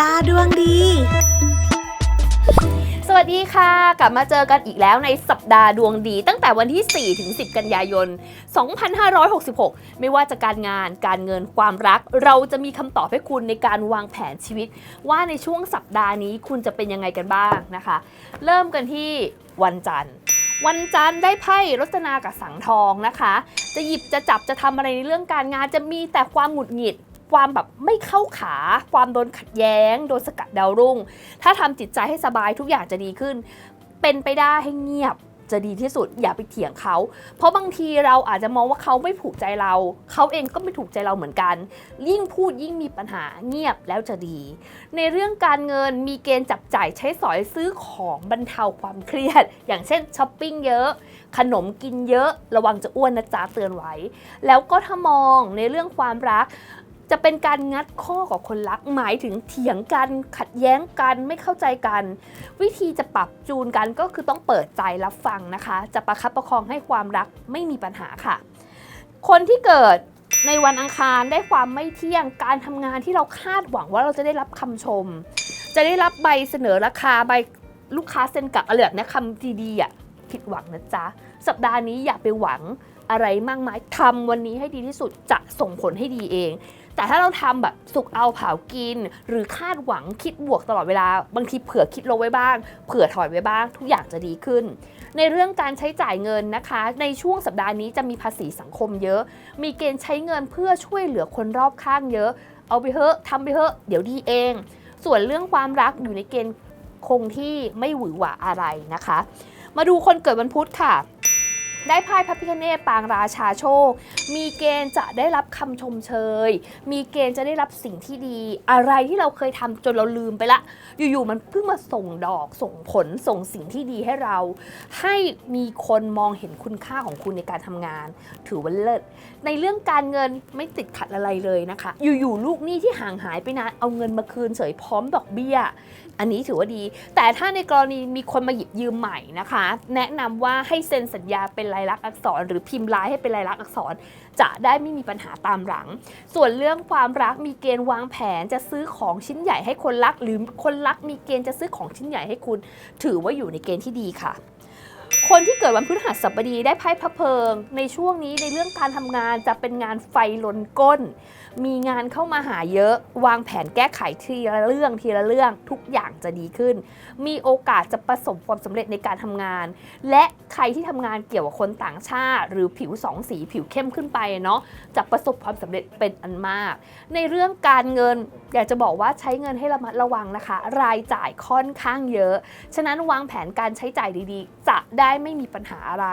ดาห์ดวงดี สวัสดีค่ะ กลับมาเจอกันอีกแล้วในสัปดาห์ดวงดี ตั้งแต่วันที่ 4 ถึง 10 กันยายน 2566 ไม่ว่าจะการงานการเงินความรัก เราจะมีคำตอบให้คุณในการวางแผนชีวิต ว่าในช่วงสัปดาห์นี้คุณจะเป็นยังไงกันบ้างนะคะ เริ่มกันที่วันจันทร์วันจันทร์ได้ไพ่รจนากับสังทองนะคะ จะหยิบจะจับจะทำอะไรในเรื่องการงานจะมีแต่ความหงุดหงิด ความแบบไม่เข้าขา ความโดนขัดแย้ง โดนสกัดดาวรุ่ง ถ้าทำจิตใจให้สบายทุกอย่างจะดีขึ้น เป็นไปได้ให้เงียบจะดีที่สุดอย่าไปเถียงเขา เพราะบางทีเราอาจจะมองว่าเขาไม่ถูกใจเรา เขาเองก็ไม่ถูกใจเราเหมือนกัน ยิ่งพูดยิ่งมีปัญหาเงียบแล้วจะดี ในเรื่องการเงินมีเกณฑ์จับจ่ายใช้สอยซื้อของบรรเทาความเครียด อย่างเช่นช้อปปิ้งเยอะ ขนมกินเยอะ ระวังจะอ้วนนะจ๊ะเตือนไว้ แล้วก็ถ้ามองในเรื่องความรัก จะเป็นการงัดข้อกับคนรักหมายถึงเถียงกันขัดแย้งกันไม่เข้าใจกัน วิธีจะปรับจูนกันก็คือต้องเปิดใจรับฟังนะคะ จะประคับประคองให้ความรักไม่มีปัญหาค่ะ คนที่เกิดในวันอังคารได้ความไม่เที่ยงการทำงานที่เราคาดหวังว่าเราจะได้รับคำชม จะได้รับใบเสนอราคาใบลูกค้าเซ็นกลับอะไรแบบนี้คำดีๆอะผิดหวังนะจ๊ะสัปดาห์นี้อย่าไปหวัง อะไรมากมายทำวันนี้ให้ดีที่สุดจะส่งผลให้ดีเอง แต่ถ้าเราทำแบบสุกเอาเผากิน หรือคาดหวังคิดบวกตลอดเวลา บางทีเผื่อคิดลบไว้บ้าง เผื่อถอยไว้บ้าง ทุกอย่างจะดีขึ้น ในเรื่องการใช้จ่ายเงินนะคะ ในช่วงสัปดาห์นี้จะมีภาษีสังคมเยอะ มีเกณฑ์ใช้เงินเพื่อช่วยเหลือคนรอบข้างเยอะ เอาไปเถอะทำไปเถอะเดี๋ยวดีเอง ส่วนเรื่องความรักอยู่ในเกณฑ์คงที่ไม่หวือหวาอะไรนะคะ มาดูคนเกิดวันพุธค่ะ ได้ไพ่พระพิฆเนศปางราชาโชค มีเกณฑ์จะได้รับ คำชมเชย มีเกณฑ์จะได้รับสิ่งที่ดี อะไรที่เราเคยทำจนเราลืมไปละ อยู่ๆมันเพิ่งมาส่งดอกส่งผลส่งสิ่งที่ดีให้เรา ให้มีคนมองเห็นคุณค่าของคุณในการทำงาน ถือว่าเลิศในเรื่องการเงินไม่ติดขัดอะไรเลยนะคะ อยู่ๆลูกหนี้ที่ห่างหายไปนานเอาเงินมาคืนเฉยพร้อมดอกเบี้ย อันนี้ถือว่าดี แต่ถ้าในกรณีมีคนมาหยิบยืมใหม่นะคะ แนะนำว่าให้เซ็นสัญญาเป็นลายลักษณ์อักษร หรือพิมพ์ลายให้เป็นลายลักษณ์อักษร จะได้ไม่มีปัญหาตามหลัง ส่วนเรื่องความรักมีเกณฑ์วางแผนจะซื้อของชิ้นใหญ่ให้คนรัก หรือคนรักมีเกณฑ์จะซื้อของชิ้นใหญ่ให้คุณ ถือว่าอยู่ในเกณฑ์ที่ดีค่ะ คนที่เกิดวันพฤหัสบดีได้ไพ่พระเพลิง ในช่วงนี้ในเรื่องการทำงานจะเป็นงานไฟลนก้น มีงานเข้ามาหาเยอะ วางแผนแก้ไขทีละเรื่องทีละเรื่องทุกอย่างจะดีขึ้น มีโอกาสจะประสบความสำเร็จในการทำงาน และใครที่ทำงานเกี่ยวกับคนต่างชาติ หรือผิวสองสีผิวเข้มขึ้นไปเนาะจะประสบความสำเร็จเป็นอันมาก ในเรื่องการเงิน อยากจะบอกว่าใช้เงินให้ระมัดระวังนะคะ รายจ่ายค่อนข้างเยอะ ฉะนั้นวางแผนการใช้จ่ายดีๆ จะได้ไม่มีปัญหาอะไร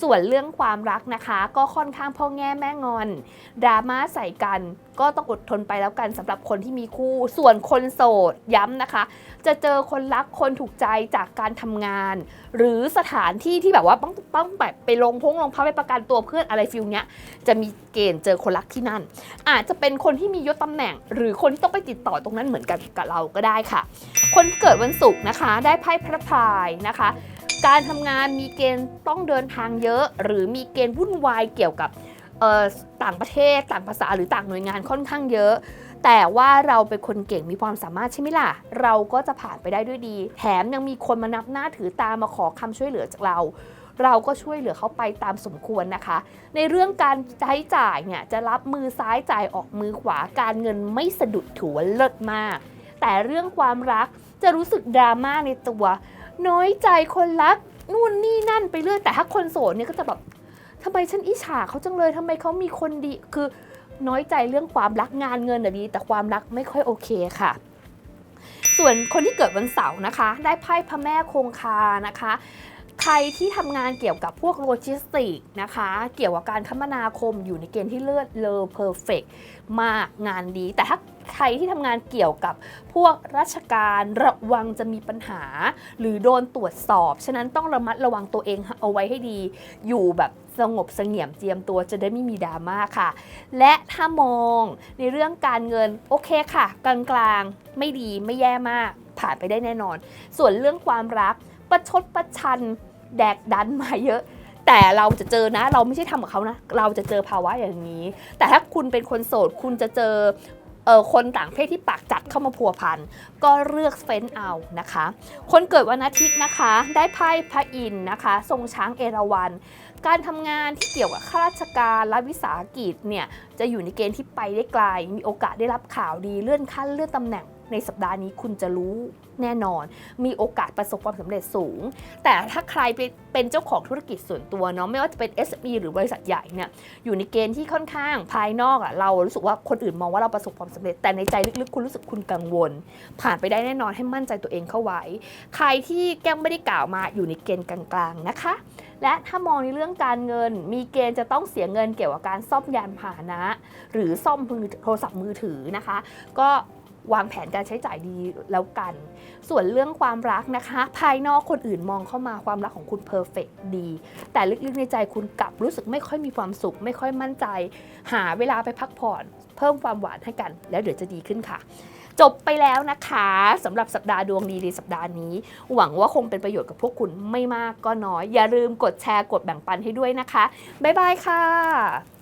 ส่วนเรื่องความรักนะคะ ก็ค่อนข้างพ่อแง่แม่งอนดราม่าใส่กันก็ต้องอดทนไปแล้วกันสำหรับคนที่มีคู่ ส่วนคนโสดย้ำนะคะ จะเจอคนรักคนถูกใจจากการทำงาน หรือสถานที่ที่แบบว่าต้องต้องแบบไปลงพงลงพักไปประกันตัวเพื่อนอะไรฟิลเนี้ยจะมีเกณฑ์เจอคนรักที่นั่น อาจจะเป็นคนที่มียศตำแหน่ง หรือคนที่ต้องไปติดต่อตรงนั้นเหมือนกันกับเราก็ได้ค่ะ คนเกิดวันศุกร์นะคะ ได้ไพ่พระพายนะคะ การทำงานมีเกณฑ์ต้องเดินทางเยอะ หรือมีเกณฑ์วุ่นวายเกี่ยวกับต่างประเทศต่างภาษาหรือต่างหน่วยงานค่อนข้างเยอะ แต่ว่าเราเป็นคนเก่งมีความสามารถใช่ไหมล่ะ เราก็จะผ่านไปได้ด้วยดี แถมยังมีคนมานับหน้าถือตามาขอคำช่วยเหลือจากเรา เราก็ช่วยเหลือเขาไปตามสมควรนะคะ ในเรื่องการใช้จ่ายเนี่ยจะรับมือซ้ายจ่ายออกมือขวาการเงินไม่สะดุดถือว่าเลิศมาก แต่เรื่องความรักจะรู้สึกดราม่าในตัว น้อยใจคนรักนู่นนี่นั่นไปเรื่อยแต่ถ้าคนโสดเนี่ยก็จะแบบทำไมฉันอิจฉาเขาจังเลยทำไมเขามีคนดีคือน้อยใจเรื่องความรักงานเงินน่ดี แต่ความรักไม่ค่อยโอเคค่ะ ส่วนคนที่เกิดวันเสาร์นะคะ ได้ไพ่พระแม่คงคานะคะ รที่ทำงานเกี่ยวกับพวกโลจิสติกนะคะ เกี่ยวกับการคมนาคมอยู่ในเกณฑ์ที่เลือดเลอเพอร์เฟกมากงานดี แต่ถ้าใครที่ทำงานเกี่ยวกับพวกราชการระวังจะมีปัญหา หรือโดนตรวจสอบ ฉะนั้นต้องระมัดระวังตัวเองเอาไว้ให้ดี อยู่แบบสงบเสงี่ยมเจียมตัวจะได้ไม่มีดราม่าค่ะ และถ้ามองในเรื่องการเงินโอเคค่ะ กลางๆไม่ดีไม่แย่มาก ผ่านไปได้แน่นอน ส่วนเรื่องความรักประชดประชัน แดกดันมาเยอะ แต่เราจะเจอนะ เราไม่ใช่ทำกับเขานะ เราจะเจอภาวะอย่างนี้ แต่ถ้าคุณเป็นคนโสด คุณจะเจอเออคนต่างเพศที่ปากจัดเข้ามาพัวพัน ก็เลือกเฟ้นเอานะคะ คนเกิดวันอาทิตย์นะคะ ได้ไพ่พระอินทร์นะคะ ทรงช้างเอราวัณการทำงานที่เกี่ยวกับข้าราชการรัฐวิสาหกิจเนี่ยจะอยู่ในเกณฑ์ที่ไปได้ไกล มีโอกาสได้รับข่าวดีเลื่อนขั้นเลื่อนตำแหน่ง ในสัปดาห์นี้คุณจะรู้แน่นอน มีโอกาสประสบความสำเร็จสูง แต่ถ้าใครเป็นเป็นเจ้าของธุรกิจส่วนตัวเนาะไม่ว่าจะเป็น SME หรือบริษัทใหญ่เนี่ยอยู่ในเกณฑ์ที่ค่อนข้างภายนอกอะเรารู้สึกว่าคนอื่นมองว่าเราประสบความสำเร็จ แต่ในใจลึกๆ คุณรู้สึกคุณกังวล ผ่านไปได้แน่นอนให้มั่นใจตัวเองเข้าไว้ ใครที่แก้มไม่ได้กล่าวมาอยู่ในเกณฑ์กลางๆนะคะ และถ้ามองในเรื่องการเงิน มีเกณฑ์จะต้องเสียเงินเกี่ยวกับการซ่อมยานพาหนะ หรือซ่อมมือโทรศัพท์มือถือนะคะ ก็ วางแผนการใช้จ่ายดีแล้วกัน ส่วนเรื่องความรักนะคะ ภายนอกคนอื่นมองเข้ามาความรักของคุณเพอร์เฟกดี แต่ลึกๆในใจคุณกลับรู้สึกไม่ค่อยมีความสุข ไม่ค่อยมั่นใจ หาเวลาไปพักผ่อน เพิ่มความหวานให้กัน แล้วเดี๋ยวจะดีขึ้นค่ะจบไปแล้วนะคะสำหรับสัปดาห์ดวงดีในสัปดาห์นี้ หวังว่าคงเป็นประโยชน์กับพวกคุณไม่มากก็น้อย อย่าลืมกดแชร์กดแบ่งปันให้ด้วยนะคะ บ๊ายบายค่ะ